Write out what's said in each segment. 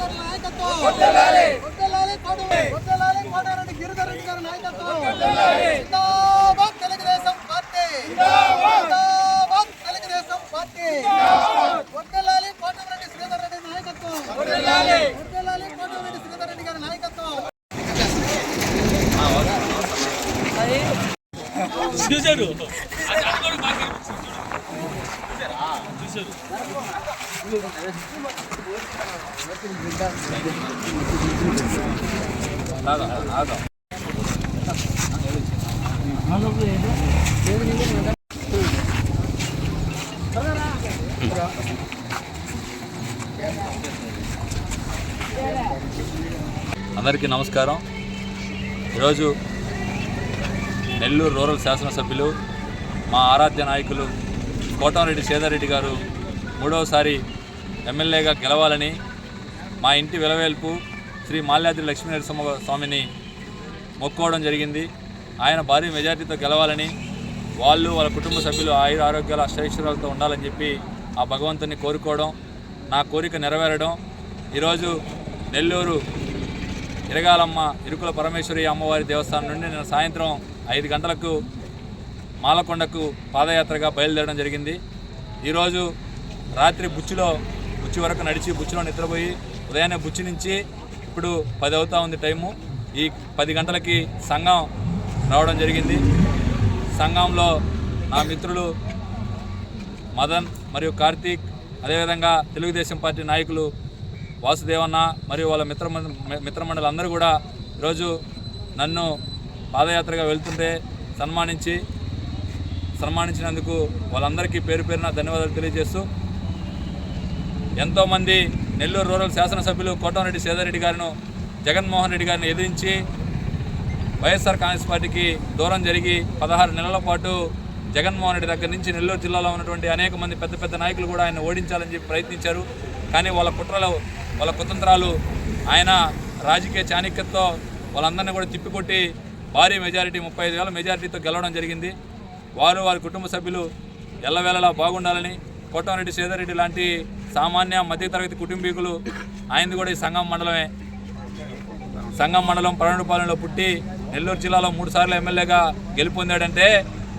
గారి నాయకత్వం వర్ధిల్లాలి వర్ధిల్లాలి కోటరెడ్డి వర్ధిల్లాలి కోటరెడ్డి గిరిధర్ రెడ్డి గారి నాయకత్వం. వర్ధిల్లాలి జిందాబాద్ తెలుగుదేశం పార్టీ. జిందాబాద్. జిందాబాద్ తెలుగుదేశం పార్టీ. జిందాబాద్. వర్ధిల్లాలి కోటరెడ్డి చూశారు? అది అనుకోవడం బాగా అందరికీ నమస్కారం. ఈరోజు నెల్లూరు రూరల్ శాసనసభ్యులు మా ఆరాధ్య నాయకులు కోటంరెడ్డి సేదారెడ్డి గారు మూడవసారి ఎమ్మెల్యేగా గెలవాలని మా ఇంటి విలవేల్పు శ్రీ మాల్యాద్రి లక్ష్మీనరసింహ స్వామిని మొక్కోవడం జరిగింది. ఆయన భారీ మెజార్టీతో గెలవాలని వాళ్ళు వాళ్ళ కుటుంబ సభ్యులు ఆయుర ఆరోగ్యాలు అష్టైశ్వర్యాలతో ఉండాలని చెప్పి ఆ భగవంతుని కోరుకోవడం నా కోరిక నెరవేరడం. ఈరోజు నెల్లూరు ఇరగాలమ్మ ఇరుకుల పరమేశ్వరి అమ్మవారి దేవస్థానం నుండి నేను సాయంత్రం ఐదు గంటలకు మాలకొండకు పాదయాత్రగా బయలుదేరడం జరిగింది. ఈరోజు రాత్రి బుచ్చిలో బుచ్చి వరకు నడిచి బుచ్చిలో నిద్రపోయి ఉదయాన్నే బుచ్చి నుంచి ఇప్పుడు పది అవుతా ఉంది టైము. ఈ పది గంటలకి సంఘం రావడం జరిగింది. సంఘంలో నా మిత్రులు మదన్ మరియు కార్తీక్ అదేవిధంగా తెలుగుదేశం పార్టీ నాయకులు వాసుదేవన్న మరియు వాళ్ళ మిత్ర మిత్రమండలి అందరూ కూడా ఈరోజు నన్ను పాదయాత్రగా వెళ్తుంటే సన్మానించి సన్మానించినందుకు వాళ్ళందరికీ పేరు పేరున ధన్యవాదాలు తెలియజేస్తూ ఎంతోమంది నెల్లూరు రూరల్ శాసనసభ్యులు కోటమరెడ్డి సేదారెడ్డి గారిను జగన్మోహన్ రెడ్డి గారిని ఎదిరించి వైఎస్ఆర్ కాంగ్రెస్ పార్టీకి దూరం జరిగి పదహారు నెలల పాటు జగన్మోహన్ రెడ్డి దగ్గర నుంచి నెల్లూరు జిల్లాలో ఉన్నటువంటి అనేక మంది పెద్ద పెద్ద నాయకులు కూడా ఆయన ఓడించాలని చెప్పి ప్రయత్నించారు. కానీ వాళ్ళ కుట్రలు వాళ్ళ కుతంత్రాలు ఆయన రాజకీయ చాణక్యంతో వాళ్ళందరినీ కూడా తిప్పికొట్టి భారీ మెజారిటీ ముప్పై ఐదు వేల మెజారిటీతో గెలవడం జరిగింది. వారు వారి కుటుంబ సభ్యులు ఎల్లవేళలా బాగుండాలని కోటంరెడ్డి సేదారెడ్డి లాంటి సామాన్య మధ్యతరగతి కుటుంబీకులు ఆయనది కూడా ఈ సంఘం మండలమే. సంఘం మండలం పరణుపాలెంలో పుట్టి నెల్లూరు జిల్లాలో మూడు సార్లు ఎమ్మెల్యేగా గెలుపొందాడంటే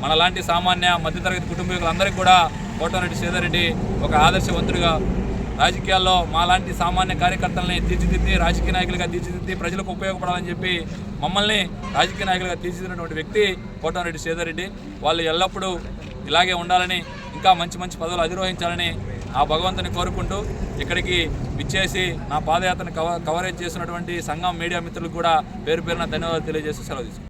మనలాంటి సామాన్య మధ్యతరగతి కుటుంబీకులందరికీ కూడా కోటమిరెడ్డి సేదారెడ్డి ఒక ఆదర్శవంతుడిగా రాజకీయాల్లో మాలాంటి సామాన్య కార్యకర్తల్ని తీర్చిదిద్ది రాజకీయ నాయకులుగా తీర్చిదిద్ది ప్రజలకు ఉపయోగపడాలని చెప్పి మమ్మల్ని రాజకీయ నాయకులుగా తీర్చిదిద్దినటువంటి వ్యక్తి కోటమిరెడ్డి శ్రీధర్రెడ్డి. వాళ్ళు ఎల్లప్పుడూ ఇలాగే ఉండాలని ఇంకా మంచి మంచి పదవులు అధిరోహించాలని ఆ భగవంతుని కోరుకుంటూ ఇక్కడికి విచ్చేసి నా పాదయాత్రను కవ కవరేజ్ చేసినటువంటి సంఘం మీడియా మిత్రులకు కూడా పేరు పేరున ధన్యవాదాలు తెలియజేస్తూ సెలవు తీసుకుంటాను